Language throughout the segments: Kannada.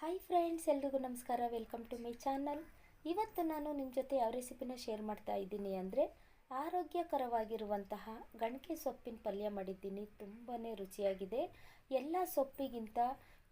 ಹಾಯ್ ಫ್ರೆಂಡ್ಸ್ ಎಲ್ರಿಗೂ ನಮಸ್ಕಾರ. ವೆಲ್ಕಮ್ ಟು ಮೈ ಚಾನಲ್ ಇವತ್ತು ನಾನು ನಿಮ್ಮ ಜೊತೆ ಯಾವ ರೆಸಿಪಿನ ಶೇರ್ ಮಾಡ್ತಾ ಇದ್ದೀನಿ ಅಂದರೆ ಆರೋಗ್ಯಕರವಾಗಿರುವಂತಹ ಗಣಕೆ ಸೊಪ್ಪಿನ ಪಲ್ಯ ಮಾಡಿದ್ದೀನಿ. ತುಂಬಾ ರುಚಿಯಾಗಿದೆ. ಎಲ್ಲ ಸೊಪ್ಪಿಗಿಂತ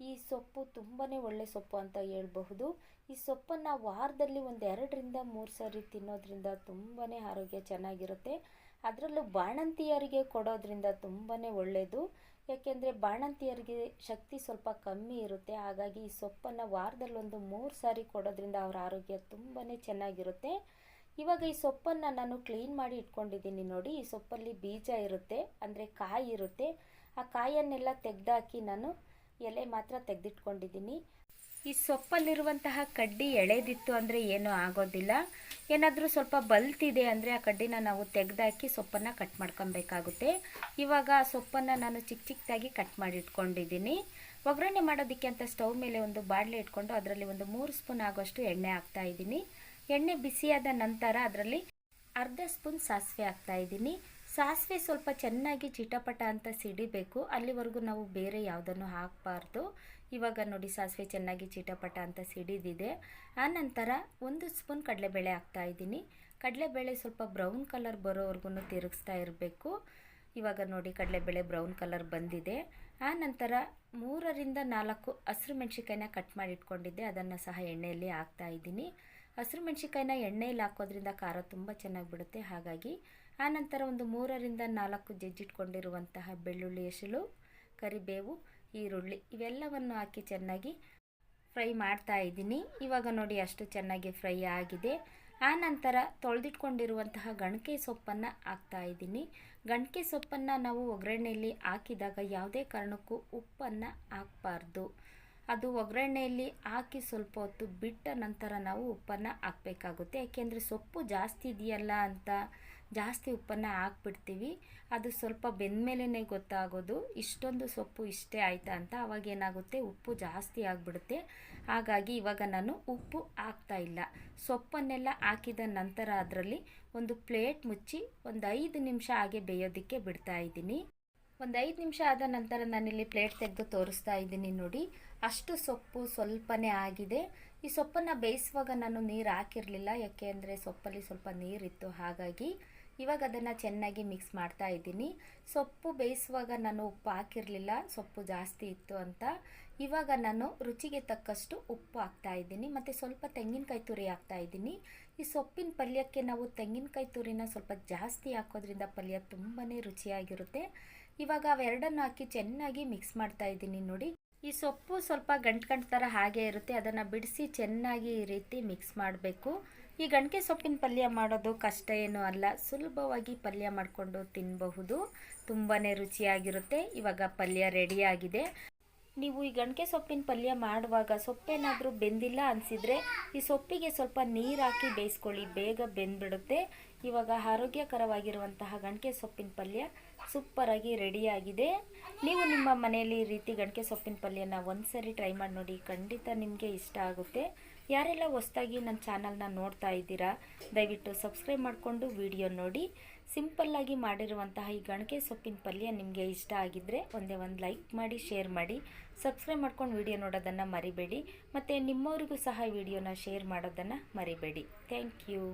ಈ ಸೊಪ್ಪು ತುಂಬಾ ಒಳ್ಳೆ ಸೊಪ್ಪು ಅಂತ ಹೇಳ್ಬಹುದು. ಈ ಸೊಪ್ಪನ್ನು ವಾರದಲ್ಲಿ ಒಂದು ಎರಡರಿಂದ ಮೂರು ಸಾರಿ ತಿನ್ನೋದ್ರಿಂದ ತುಂಬಾ ಆರೋಗ್ಯ ಚೆನ್ನಾಗಿರುತ್ತೆ. ಅದರಲ್ಲೂ ಬಾಣಂತಿಯರಿಗೆ ಕೊಡೋದ್ರಿಂದ ತುಂಬಾ ಒಳ್ಳೆಯದು ಯಾಕೆಂದರೆ ಬಾಣಂತಿಯರಿಗೆ ಶಕ್ತಿ ಸ್ವಲ್ಪ ಕಮ್ಮಿ ಇರುತ್ತೆ, ಹಾಗಾಗಿ ಈ ಸೊಪ್ಪನ್ನು ವಾರದಲ್ಲೊಂದು ಮೂರು ಸಾರಿ ಕೊಡೋದ್ರಿಂದ ಅವರ ಆರೋಗ್ಯ ತುಂಬಾ ಚೆನ್ನಾಗಿರುತ್ತೆ. ಇವಾಗ ಈ ಸೊಪ್ಪನ್ನು ನಾನು ಕ್ಲೀನ್ ಮಾಡಿ ಇಟ್ಕೊಂಡಿದ್ದೀನಿ ನೋಡಿ, ಈ ಸೊಪ್ಪಲ್ಲಿ ಬೀಜ ಇರುತ್ತೆ, ಅಂದರೆ ಕಾಯಿ ಇರುತ್ತೆ. ಆ ಕಾಯನ್ನೆಲ್ಲ ತೆಗೆದಾಕಿ ನಾನು ಎಲೆ ಮಾತ್ರ ತೆಗೆದಿಟ್ಕೊಂಡಿದ್ದೀನಿ. ಈ ಸೊಪ್ಪಲ್ಲಿರುವಂತಹ ಕಡ್ಡಿ ಎಳೆದಿತ್ತು ಅಂದರೆ ಏನೂ ಆಗೋದಿಲ್ಲ. ಏನಾದರೂ ಸ್ವಲ್ಪ ಬಲ್ತಿದೆ ಅಂದರೆ ಆ ಕಡ್ಡಿನ ನಾವು ತೆಗೆದಾಕಿ ಸೊಪ್ಪನ್ನು ಕಟ್ ಮಾಡ್ಕೊಬೇಕಾಗುತ್ತೆ. ಇವಾಗ ಆ ಸೊಪ್ಪನ್ನು ನಾನು ಚಿಕ್ಕ ಚಿಕ್ಕದಾಗಿ ಕಟ್ ಮಾಡಿ ಇಟ್ಕೊಂಡಿದ್ದೀನಿ ಒಗ್ಗರಣೆ ಮಾಡೋದಕ್ಕೆ ಅಂತ ಸ್ಟವ್ ಮೇಲೆ ಒಂದು ಬಾಣಲೆ ಇಟ್ಕೊಂಡು ಅದರಲ್ಲಿ ಒಂದು ಮೂರು ಸ್ಪೂನ್ ಆಗೋಷ್ಟು ಎಣ್ಣೆ ಹಾಕ್ತಾ ಇದ್ದೀನಿ. ಎಣ್ಣೆ ಬಿಸಿಯಾದ ನಂತರ ಅದರಲ್ಲಿ ಅರ್ಧ ಸ್ಪೂನ್ ಸಾಸಿವೆ ಹಾಕ್ತಾ ಇದ್ದೀನಿ. ಸಾಸಿವೆ ಸ್ವಲ್ಪ ಚೆನ್ನಾಗಿ ಚಿಟಪಟ ಅಂತ ಸಿಡಿಬೇಕು. ಅಲ್ಲಿವರೆಗೂ ನಾವು ಬೇರೆ ಯಾವುದನ್ನು ಹಾಕಬಾರ್ದು. ಇವಾಗ ನೋಡಿ ಸಾಸಿವೆ ಚೆನ್ನಾಗಿ ಚಿಟಪಟ ಅಂತ ಸಿಡಿದಿದೆ. ಆನಂತರ ಒಂದು ಸ್ಪೂನ್ ಕಡಲೆಬೇಳೆ ಹಾಕ್ತಾ ಇದ್ದೀನಿ. ಕಡಲೆಬೇಳೆ ಸ್ವಲ್ಪ ಬ್ರೌನ್ ಕಲರ್ ಬರೋವರೆಗೂ ತಿರುಗಿಸ್ತಾ ಇರಬೇಕು. ಇವಾಗ ನೋಡಿ ಕಡಲೆಬೇಳೆ ಬ್ರೌನ್ ಕಲರ್ ಬಂದಿದೆ. ಆ ನಂತರ ಮೂರರಿಂದ ನಾಲ್ಕು ಹಸಿರು ಮೆಣಸಿಕಾಯಿನ ಕಟ್ ಮಾಡಿ ಇಟ್ಕೊಂಡಿದ್ದೆ. ಅದನ್ನು ಸಹ ಎಣ್ಣೆಯಲ್ಲಿ ಹಾಕ್ತಾ ಇದ್ದೀನಿ. ಹಸಿರು ಮೆಣಸಿಕಾಯಿನ ಎಣ್ಣೆಯಲ್ಲಿ ಹಾಕೋದ್ರಿಂದ ಖಾರ ತುಂಬ ಚೆನ್ನಾಗಿ ಬಿಡುತ್ತೆ ಹಾಗಾಗಿ ಆನಂತರ ಒಂದು ಮೂರರಿಂದ ನಾಲ್ಕು ಜಜ್ಜಿಟ್ಕೊಂಡಿರುವಂತಹ ಬೆಳ್ಳುಳ್ಳಿ ಎಸಳು ಕರಿಬೇವು, ಈರುಳ್ಳಿ ಇವೆಲ್ಲವನ್ನು ಹಾಕಿ ಚೆನ್ನಾಗಿ ಫ್ರೈ ಮಾಡ್ತಾ ಇದ್ದೀನಿ. ಇವಾಗ ನೋಡಿ ಅಷ್ಟು ಚೆನ್ನಾಗಿ ಫ್ರೈ ಆಗಿದೆ. ಆನಂತರ ತೊಳೆದಿಟ್ಕೊಂಡಿರುವಂತಹ ಗಣಕೆ ಸೊಪ್ಪನ್ನು ಹಾಕ್ತಾ ಇದ್ದೀನಿ. ಗಣಕೆ ಸೊಪ್ಪನ್ನು ನಾವು ಒಗ್ಗರಣೆಯಲ್ಲಿ ಹಾಕಿದಾಗ ಯಾವುದೇ ಕಾರಣಕ್ಕೂ ಉಪ್ಪನ್ನು ಹಾಕಬಾರ್ದು. ಅದು ಒಗ್ಗರಣೆಯಲ್ಲಿ ಹಾಕಿ ಸ್ವಲ್ಪ ಹೊತ್ತು ಬಿಟ್ಟ ನಂತರ ನಾವು ಉಪ್ಪನ್ನು ಹಾಕಬೇಕಾಗುತ್ತೆ. ಯಾಕೆಂದರೆ ಸೊಪ್ಪು ಜಾಸ್ತಿ ಇದೆಯಲ್ಲ ಅಂತ ಜಾಸ್ತಿ ಉಪ್ಪನ್ನು ಹಾಕ್ಬಿಡ್ತೀವಿ. ಅದು ಸ್ವಲ್ಪ ಬೆಂದಮೇಲೆ ಗೊತ್ತಾಗೋದು. ಇಷ್ಟೊಂದು ಸೊಪ್ಪು ಇಷ್ಟೇ ಆಯಿತಾ ಅಂತ. ಅವಾಗ ಏನಾಗುತ್ತೆ? ಉಪ್ಪು ಜಾಸ್ತಿ ಆಗಿಬಿಡುತ್ತೆ. ಹಾಗಾಗಿ ಇವಾಗ ನಾನು ಉಪ್ಪು ಹಾಕ್ತಾ ಇಲ್ಲ. ಸೊಪ್ಪನ್ನೆಲ್ಲ ಹಾಕಿದ ನಂತರ ಅದರಲ್ಲಿ ಒಂದು ಪ್ಲೇಟ್ ಮುಚ್ಚಿ ಒಂದು ಐದು ನಿಮಿಷ ಹಾಗೆ ಬೇಯೋದಕ್ಕೆ ಬಿಡ್ತಾ ಇದ್ದೀನಿ. ಒಂದು ಐದು ನಿಮಿಷ ಆದ ನಂತರ ನಾನಿಲ್ಲಿ ಪ್ಲೇಟ್ ತೆಗೆದು ತೋರಿಸ್ತಾ ಇದ್ದೀನಿ ನೋಡಿ. ಅಷ್ಟು ಸೊಪ್ಪು ಸ್ವಲ್ಪನೇ ಆಗಿದೆ. ಈ ಸೊಪ್ಪನ್ನು ಬೇಯಿಸುವಾಗ ನಾನು ನೀರು ಹಾಕಿರಲಿಲ್ಲ, ಯಾಕೆ ಅಂದರೆ ಸೊಪ್ಪಲ್ಲಿ ಸ್ವಲ್ಪ ನೀರಿತ್ತು. ಹಾಗಾಗಿ ಇವಾಗ ಅದನ್ನು ಚೆನ್ನಾಗಿ ಮಿಕ್ಸ್ ಮಾಡ್ತಾ ಇದ್ದೀನಿ. ಸೊಪ್ಪು ಬೇಯಿಸುವಾಗ ನಾನು ಉಪ್ಪು ಹಾಕಿರಲಿಲ್ಲ, ಸೊಪ್ಪು ಜಾಸ್ತಿ ಇತ್ತು ಅಂತ. ಇವಾಗ ನಾನು ರುಚಿಗೆ ತಕ್ಕಷ್ಟು ಉಪ್ಪು ಹಾಕ್ತಾ ಇದ್ದೀನಿ. ಮತ್ತು ಸ್ವಲ್ಪ ತೆಂಗಿನಕಾಯಿ ತುರಿ ಹಾಕ್ತಾ ಇದ್ದೀನಿ. ಈ ಸೊಪ್ಪಿನ ಪಲ್ಯಕ್ಕೆ ನಾವು ತೆಂಗಿನಕಾಯಿ ತುರಿನ ಸ್ವಲ್ಪ ಜಾಸ್ತಿ ಹಾಕೋದ್ರಿಂದ ಪಲ್ಯ ತುಂಬಾ ರುಚಿಯಾಗಿರುತ್ತೆ. ಇವಾಗ ಅವೆರಡನ್ನು ಹಾಕಿ ಚೆನ್ನಾಗಿ ಮಿಕ್ಸ್ ಮಾಡ್ತಾ ಇದ್ದೀನಿ ನೋಡಿ. ಈ ಸೊಪ್ಪು ಸ್ವಲ್ಪ ಗಂಟು ಗಂಟು ಥರ ಹಾಗೆ ಇರುತ್ತೆ, ಅದನ್ನು ಬಿಡಿಸಿ ಚೆನ್ನಾಗಿ ಈ ರೀತಿ ಮಿಕ್ಸ್ ಮಾಡಬೇಕು. ಈ ಗಣಕೆ ಸೊಪ್ಪಿನ ಪಲ್ಯ ಮಾಡೋದು ಕಷ್ಟ ಏನೂ ಅಲ್ಲ, ಸುಲಭವಾಗಿ ಪಲ್ಯ ಮಾಡಿಕೊಂಡು ತಿನ್ನಬಹುದು ತುಂಬಾ ರುಚಿಯಾಗಿರುತ್ತೆ, ಇವಾಗ ಪಲ್ಯ ರೆಡಿಯಾಗಿದೆ ನೀವು ಈ ಗಣಕೆ ಸೊಪ್ಪಿನ ಪಲ್ಯ ಮಾಡುವಾಗ ಸೊಪ್ಪೇನಾದರೂ ಬೆಂದಿಲ್ಲ ಅನಿಸಿದರೆ ಈ ಸೊಪ್ಪಿಗೆ ಸ್ವಲ್ಪ ನೀರು ಹಾಕಿ ಬೇಯಿಸ್ಕೊಳ್ಳಿ, ಬೇಗ ಬೆಂದ್ಬಿಡುತ್ತೆ. ಇವಾಗ ಆರೋಗ್ಯಕರವಾಗಿರುವಂತಹ ಗಣಕೆ ಸೊಪ್ಪಿನ ಪಲ್ಯ ಸೂಪರಾಗಿ ರೆಡಿಯಾಗಿದೆ ನೀವು ನಿಮ್ಮ ಮನೆಯಲ್ಲಿ ಈ ರೀತಿ ಗಣಕೆ ಸೊಪ್ಪಿನ ಪಲ್ಯನ ಒಂದು ಸರಿ ಟ್ರೈ ಮಾಡಿ ನೋಡಿ, ಖಂಡಿತ ನಿಮಗೆ ಇಷ್ಟ ಆಗುತ್ತೆ. ಯಾರೆಲ್ಲ ಹೊಸ್ದಾಗಿ ನನ್ನ ಚಾನಲ್ನ ನೋಡ್ತಾ ಇದ್ದೀರಾ, ದಯವಿಟ್ಟು ಸಬ್ಸ್ಕ್ರೈಬ್ ಮಾಡಿಕೊಂಡು ವಿಡಿಯೋ ನೋಡಿ. ಸಿಂಪಲ್ಲಾಗಿ ಮಾಡಿರುವಂತಹ ಈ ಗಣಕೆ ಸೊಪ್ಪಿನ ಪಲ್ಯ ನಿಮಗೆ ಇಷ್ಟ ಆಗಿದ್ದರೆ ಒಂದೇ ಒಂದು ಲೈಕ್ ಮಾಡಿ ಶೇರ್ ಮಾಡಿ. ಸಬ್ಸ್ಕ್ರೈಬ್ ಮಾಡ್ಕೊಂಡು ವಿಡಿಯೋ ನೋಡೋದನ್ನು ಮರಿಬೇಡಿ. ಮತ್ತು ನಿಮ್ಮವರಿಗೂ ಸಹ ವಿಡಿಯೋನ ಶೇರ್ ಮಾಡೋದನ್ನು ಮರಿಬೇಡಿ. Thank you